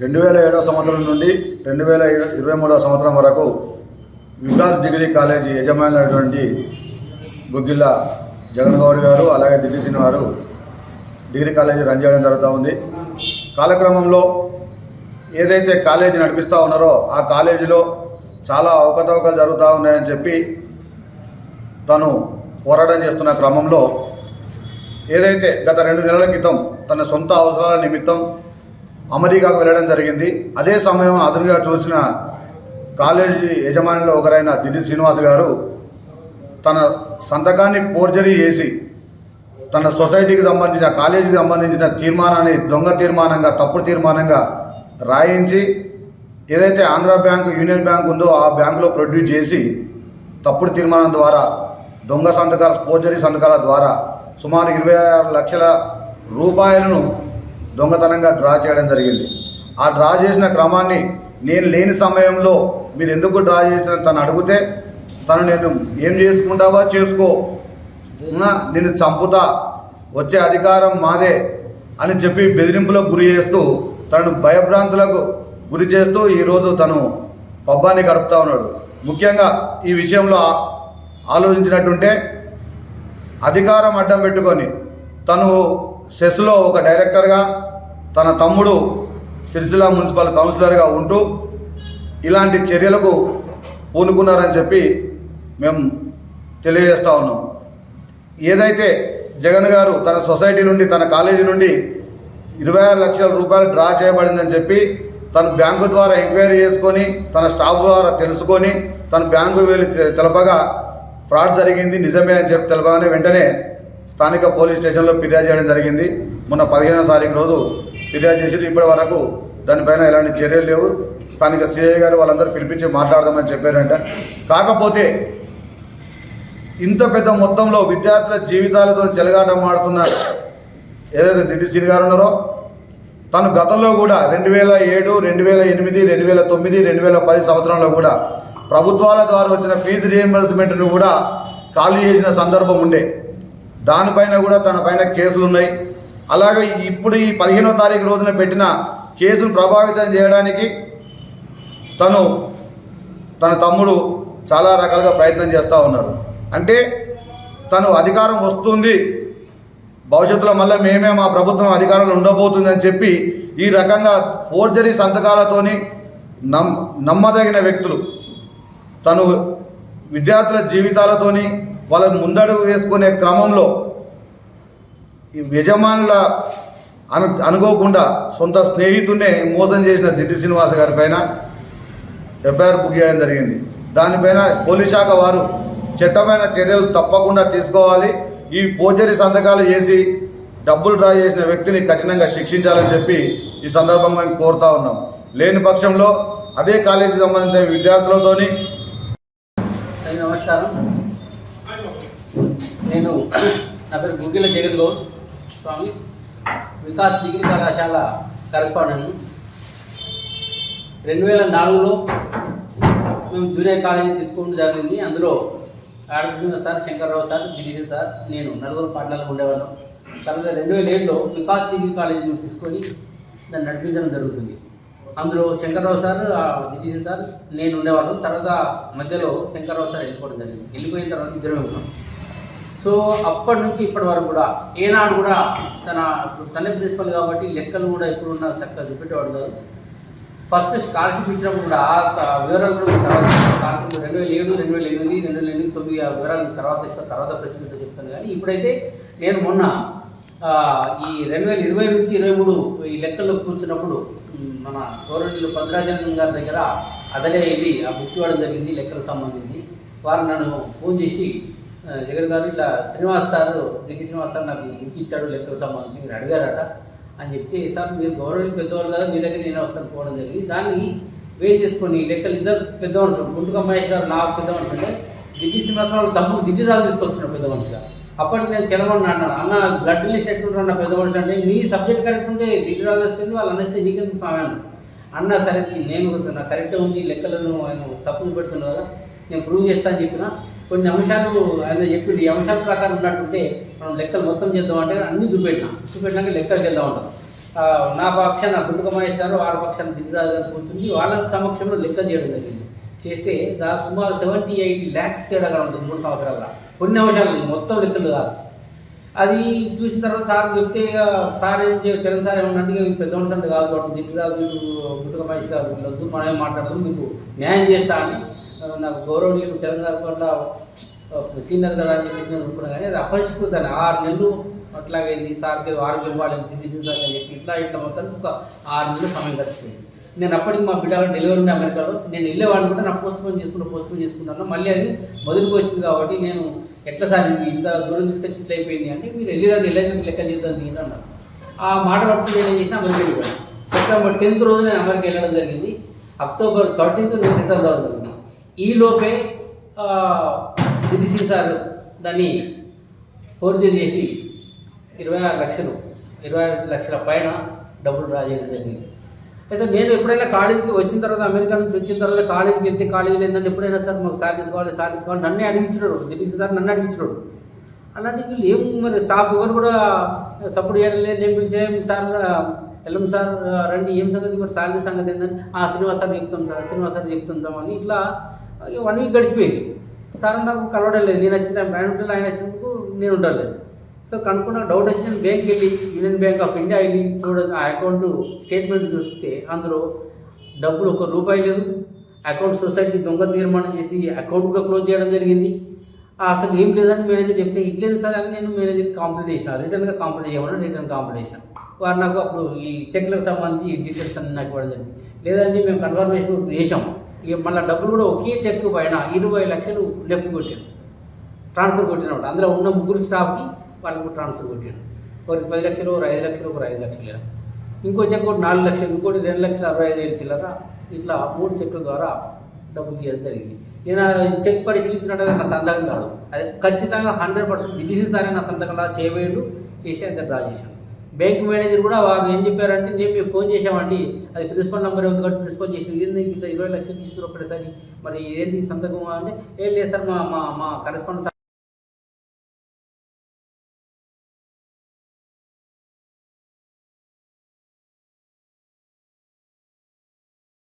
రెండు వేల ఏడవ సంవత్సరం నుండి రెండు వేల ఇరవై మూడవ సంవత్సరం వరకు వికాస్ డిగ్రీ కాలేజీ యజమానులైనటువంటి గుగ్గిళ్ళ జగన్ గౌడ్ గారు అలాగే దిలీసిన వారు డిగ్రీ కాలేజీ రన్ చేయడం జరుగుతూ ఉంది. కాలక్రమంలో ఏదైతే కాలేజీ నడిపిస్తూ ఉన్నారో ఆ కాలేజీలో చాలా అవకతవకలు జరుగుతూ ఉన్నాయని చెప్పి తను పోరాటం చేస్తున్న క్రమంలో ఏదైతే గత రెండు నెలల క్రితం తన సొంత అవసరాల నిమిత్తం అమెరికాకు వెళ్ళడం జరిగింది అదే సమయం అదునుగా చూసిన కాలేజీ యజమానిలో ఒకరైన దిడి శ్రీనివాస్ గారు తన సంతకాన్ని ఫోర్జరీ చేసి తన సొసైటీకి సంబంధించిన కాలేజీకి సంబంధించిన తీర్మానాన్ని దొంగ తీర్మానంగా తప్పుడు తీర్మానంగా రాయించి ఏదైతే ఆంధ్ర బ్యాంక్ యూనియన్ బ్యాంక్ ఉందో ఆ బ్యాంకులో ప్రొడ్యూస్ చేసి తప్పుడు తీర్మానం ద్వారా దొంగ సంతకాల ఫోర్జరీ సంతకాల ద్వారా సుమారు ఇరవై ఆరు లక్షల రూపాయలను దొంగతనంగా డ్రా చేయడం జరిగింది. ఆ డ్రా చేసిన క్రమాన్ని నేను లేని సమయంలో మీరు ఎందుకు డ్రా చేసిన తను అడిగితే తను నేను ఏం చేసుకుంటావా చేసుకో ఉన్నా, నిన్ను చంపుతా వచ్చే అధికారం మాదే అని చెప్పి బెదిరింపులకు గురి చేస్తూ తనను భయభ్రాంతులకు గురి చేస్తూ ఈరోజు తను పబ్బాన్ని గడుపుతా ఉన్నాడు. ముఖ్యంగా ఈ విషయంలో ఆలోచించినట్టుంటే అధికారం అడ్డం పెట్టుకొని తను సెస్లో ఒక డైరెక్టర్గా తన తమ్ముడు సిరిసిల్ల మున్సిపల్ కౌన్సిలర్గా ఉంటూ ఇలాంటి చర్యలకు పూనుకున్నారని చెప్పి మేము తెలియజేస్తా ఉన్నాం. ఏదైతే జగన్ గారు తన సొసైటీ నుండి తన కాలేజీ నుండి ఇరవై ఆరు లక్షల రూపాయలు డ్రా చేయబడిందని చెప్పి తన బ్యాంకు ద్వారా ఎంక్వైరీ చేసుకొని తన స్టాఫ్ ద్వారా తెలుసుకొని తన బ్యాంకు వెళ్ళి తెలపగా ఫ్రాడ్ జరిగింది నిజమే అని చెప్పి తెలపగానే వెంటనే స్థానిక పోలీస్ స్టేషన్లో ఫిర్యాదు చేయడం జరిగింది. మొన్న పదిహేనవ తారీఖు రోజు ఫిర్యాదు చేసి ఇప్పటి వరకు దానిపైన ఎలాంటి చర్యలు లేవు. స్థానిక సిఐ గారు వాళ్ళందరూ పిలిపించి మాట్లాడదామని చెప్పారంట. కాకపోతే ఇంత పెద్ద మొత్తంలో విద్యార్థుల జీవితాలతో చెలగాటం ఆడుతున్న ఏదైతే దిడ్డి శ్రీ గారు ఉన్నారో తను గతంలో కూడా రెండు వేల ఏడు రెండు వేల ఎనిమిది రెండు వేల తొమ్మిది రెండు వేల పది సంవత్సరంలో కూడా ప్రభుత్వాల ద్వారా వచ్చిన ఫీజు రియంబర్స్మెంట్ను కూడా ఖాళీ చేసిన సందర్భం ఉండే. దానిపైన కూడా తన పైన కేసులు ఉన్నాయి. అలాగే ఇప్పుడు ఈ పదిహేనో తారీఖు రోజున పెట్టిన కేసును ప్రభావితం చేయడానికి తను తన తమ్ముడు చాలా రకాలుగా ప్రయత్నం చేస్తూ ఉన్నారు. అంటే తను అధికారం వస్తుంది. భవిష్యత్తులో మళ్ళీ మేమే మా ప్రభుత్వం అధికారంలో ఉండబోతుందని చెప్పి ఈ రకంగా ఫోర్జరీ సంతకాలతోని నమ్ నమ్మదగిన వ్యక్తులు తను విద్యార్థుల జీవితాలతోని వాళ్ళని ముందడుగు వేసుకునే క్రమంలో ఈ యజమానుల అను అనుకోకుండా సొంత స్నేహితుడినే మోసం చేసిన దిడ్డి శ్రీనివాస గారి పైన ఎఫ్ఐఆర్ బుక్ చేయడం జరిగింది. దానిపైన పోలీస్ శాఖ వారు చట్టమైన చర్యలు తప్పకుండా తీసుకోవాలి. ఈ పోచరి సంతకాలు చేసి డబ్బులు డ్రా చేసిన వ్యక్తిని కఠినంగా శిక్షించాలని చెప్పి ఈ సందర్భంగా మేము కోరుతా ఉన్నాం. లేని పక్షంలో అదే కాలేజీకి సంబంధించిన విద్యార్థులతోని నమస్కారం. నేను నా పేరు గుగ్గిల జగన్ గౌడ్ స్వామి. వికాస్ డిగ్రీ కళాశాల కరెస్పాండెంట్. రెండు వేల నాలుగులో మేము జూనియర్ కాలేజీ తీసుకోవడం జరిగింది. అందులో Adakrishna sir Shankar Rao sir Girish sir నేను నలుగురు పాటలలో ఉండేవాళ్ళం. తర్వాత రెండు వేల ఏడులో వికాస్ డిగ్రీ కాలేజీ తీసుకొని దాన్ని నడిపించడం జరుగుతుంది. అందులో శంకర్రావు సార్ ఆ సార్ నేను ఉండేవాళ్ళం. తర్వాత మధ్యలో శంకర్రావు సార్ వెళ్ళిపోవడం జరిగింది. వెళ్ళిపోయిన తర్వాత ఇద్దరమే ఉన్నాం. సో అప్పటి నుంచి ఇప్పటి వరకు కూడా ఏనాడు కూడా తన తల్లి ప్రిన్సిపల్ కాబట్టి లెక్కలు కూడా ఎప్పుడు ఉన్నా చక్కగా చూపెట్టేవాడు కాదు. ఫస్ట్ స్కాలర్షిప్ ఇచ్చినప్పుడు కూడా ఆ వివరాలు కూడా తర్వాత స్కాలర్షిప్ రెండు వేల ఏడు రెండు వేల ఎనిమిది రెండు వేల ఎనిమిది తొమ్మిది ఆ వివరాలు తర్వాత ఇస్తాను తర్వాత ప్రెస్ మీట్లో చెప్తాను. కానీ ఇప్పుడైతే నేను మొన్న ఈ రెండు వేల ఇరవై నుంచి ఇరవై మూడు ఈ లెక్కల్లో కూర్చున్నప్పుడు మన గౌరవనీయులు భద్రాచలం గారి దగ్గర అదలే వెళ్ళి ఆ బుక్ ఇవ్వడం జరిగింది లెక్కలకు సంబంధించి. వారు నన్ను ఫోన్ చేసి జగన్ గారు ఇట్లా శ్రీనివాస్ సార్ దిగ్గి శ్రీనివాస్ సార్ నాకు లింక్ ఇచ్చాడు లెక్కలకు సంబంధించి మీరు అడిగారట అని చెప్తే సార్ మీరు గౌరవం పెద్దవాళ్ళు కదా మీ దగ్గర నేను వస్తాను పోవడం జరిగింది. దాన్ని వే చేసుకొని ఈ లెక్కలు ఇద్దరు పెద్ద మనుషులు గుంటుక మహేష్ గారు నా పెద్ద మనుషులు అంటే దిగ్గి శ్రీనివాస్ వాళ్ళు తమ్ముడు దిగ్గి రాజు తీసుకొచ్చుకున్నాడు పెద్ద మనిషిగా అప్పటికి నేను చెలమని అన్నాను అన్న బ్లడ్ లిస్ట్ ఎట్లుంటారు అన్న పెద్ద మనిషి అంటే నీ సబ్జెక్ట్ కరెక్ట్ ఉంటే దిగ్గి వస్తుంది వాళ్ళు అన్నస్తే నీకెందుకు స్వామి అన్న అన్న సరే నేను నా కరెక్ట్ ఉంది లెక్కలను ఆయన తప్పులు పెడుతున్నారు కదా నేను ప్రూవ్ చేస్తా అని చెప్పిన. కొన్ని అంశాలు ఆయన చెప్పిండు. ఈ అంశాల ప్రకారం ఉన్నట్టుంటే మనం లెక్కలు మొత్తం చేద్దామంటే అన్ని చూపెట్టినా. చూపెట్టినాక లెక్కలు చేద్దాం ఉంటాం నా పక్షాన గుంటుక మహేష్ గారు వారి పక్షాన దిగ్రాజు గారు కూర్చుని వాళ్ళ సమక్షంలో లెక్కలు చేయడం జరిగింది. చేస్తే దాదాపు సుమారు సెవెంటీ ఎయిట్ ల్యాక్స్ తేడాగా ఉంటుంది మూడు సంవత్సరాల కొన్ని అంశాలు మొత్తం లెక్కలు కాదు. అది చూసిన తర్వాత సార్ చెప్తే ఇక సార్ ఏం చే- చరణ్ సార్ ఏమన్నంటే ఇక పెద్ద కాదు అంటే కాదు వాడు దిట్టురాజు గుట్టుక మహేష్ గారు వీళ్ళొద్దు మనమే మాట్లాడదాం మీకు న్యాయం చేస్తా అని నాకు గౌరవనీయులు చరణ్ గారు కూడా సీనియర్ కదా అని చెప్పి నేను అనుకున్నాను కానీ అది అపరిష్కృతాన్ని ఆరు నెలలు అట్లాగైంది సార్కి ఏదో ఆరోగ్యం బాగాలేదు తీసేసిన సార్ అని చెప్పి ఇట్లా ఇట్లా మొత్తం ఒక ఆరు నెలలు సమయం గడిచిపోయింది. నేను అప్పటికి మా బిడ్డ డెలివరీ ఉంది అమెరికాలో. నేను వెళ్ళేవాడిని కూడా నా పోస్ట్పోన్ చేసుకున్న పోస్ట్పోన్ చేసుకుంటాను. మళ్ళీ అది మొదటికి వచ్చింది కాబట్టి నేను ఎట్లా సార్ ఇది ఇంత దూరం తీసుకొచ్చి ఇట్లా అయిపోయింది అంటే మీరు వెళ్ళిరండి వెళ్ళేందుకు లెక్క చేద్దాం దీని అన్నారు. ఆ మాట పట్టుకుని నేను ఏం చేసిన అమెరికా వెళ్ళిపోయాను. సెప్టెంబర్ టెన్త్ రోజు నేను అమెరికా వెళ్ళడం జరిగింది. అక్టోబర్ థర్టీన్త్ నేను రిటర్న్ రావడం జరిగింది. ఈ లోపే సార్ దాన్ని ఫోర్జరీ చేసి ఇరవై ఆరు లక్షలు ఇరవై ఆరు లక్షల పైన డబ్బులు డ్రా చేయడం జరిగింది. అయితే నేను ఎప్పుడైనా కాలేజీకి వచ్చిన తర్వాత అమెరికా నుంచి వచ్చిన తర్వాత కాలేజీకి వెళ్తే కాలేజీలో ఏంటంటే ఎప్పుడైనా సార్ మాకు సాలరీస్ కావాలి సాలరీస్ కావాలి నన్నే అడిగించాడు దిలీప్ సార్ నన్ను అడిగించాడు అలాంటి వీళ్ళు ఏం మరి స్టాఫ్ ఎవరు కూడా సపోర్ట్ చేయడం లేదు. నేను పిలిచే సార్ ఎల్ఎం సార్ రండి ఏం సంగతి? కూడా సాలరీ సంగతి ఏంటంటే ఆ శ్రీనివాస్ సార్ చెప్తాం సార్ శ్రీనివాస్ సార్ చెప్తుంటాం అని ఇట్లా వన్ వీక్ గడిచిపోయింది. సార్ నాకు కలవడం లేదు. నేను వచ్చిన టైం ఆయన ఉంటే ఆయన వచ్చినందుకు నేను ఉండలేదు. సో కనుక్కున్న డౌట్ వచ్చి నేను బ్యాంక్ వెళ్ళి యూనియన్ బ్యాంక్ ఆఫ్ ఇండియా వెళ్ళి చూడ ఆ అకౌంట్ స్టేట్మెంట్ చూస్తే అందులో డబ్బులు ఒక రూపాయి లేదు. అకౌంట్ సొసైటీ దొంగ తీర్మానం చేసి అకౌంట్ కూడా క్లోజ్ చేయడం జరిగింది. అసలు ఏం లేదని మేనేజర్ చెప్తే ఇట్లేదు సార్ అని నేను మేనేజర్ కాంప్లీట్ చేసిన రిటర్న్గా కాంప్లీట్ చేయమని రిటర్న్ కాంప్లీషన్ వారు నాకు అప్పుడు ఈ చెక్లకు సంబంధించి ఈ డీటెయిల్స్ అన్ని నాకు ఇవ్వడం జరిగింది. లేదంటే మేము కన్ఫర్మేషన్ చేసాం ఇక మళ్ళీ డబ్బులు కూడా ఒకే చెక్ పైన ఇరవై లక్షలు లెఫ్ట్ కొట్టాను ట్రాన్స్ఫర్ కొట్టినప్పుడు అందులో ఉన్న ముగ్గురు స్టాఫ్కి వాళ్ళకు ట్రాన్స్ఫర్ కొట్టాడు. ఒకరికి పది లక్షలు ఒక ఐదు లక్షలు ఒక ఐదు లక్షలు ఇలా. ఇంకో చెక్ ఒకటి నాలుగు లక్షలు ఇంకోటి రెండు లక్షల అరవై ఐదు వేలు చిల్లర. ఇట్లా మూడు చెక్ల ద్వారా డబ్బులు తీయడం జరిగింది. నేను చెక్ పరిశీలించినట్టు నా సంతకం కాదు. అది ఖచ్చితంగా హండ్రెడ్ పర్సెంట్ దిలీసి నా సంతకం సంతకంలా చేయవేయండు చేసి అంత డ్రా చేశాను బ్యాంక్ మేనేజర్ కూడా వారు ఏం చెప్పారంటే నేను మీకు ఫోన్ చేశామండి. అది ప్రిన్సిపల్ నెంబర్ ఉంది కాబట్టి ప్రిన్సిపల్ చేసి ఇంత ఇరవై లక్షలు తీసుకుని ఒకటేసారి మరి ఏంటి సంతకం? అంటే ఏం లేదు సార్ మా మా మా కరెస్పాండెన్స్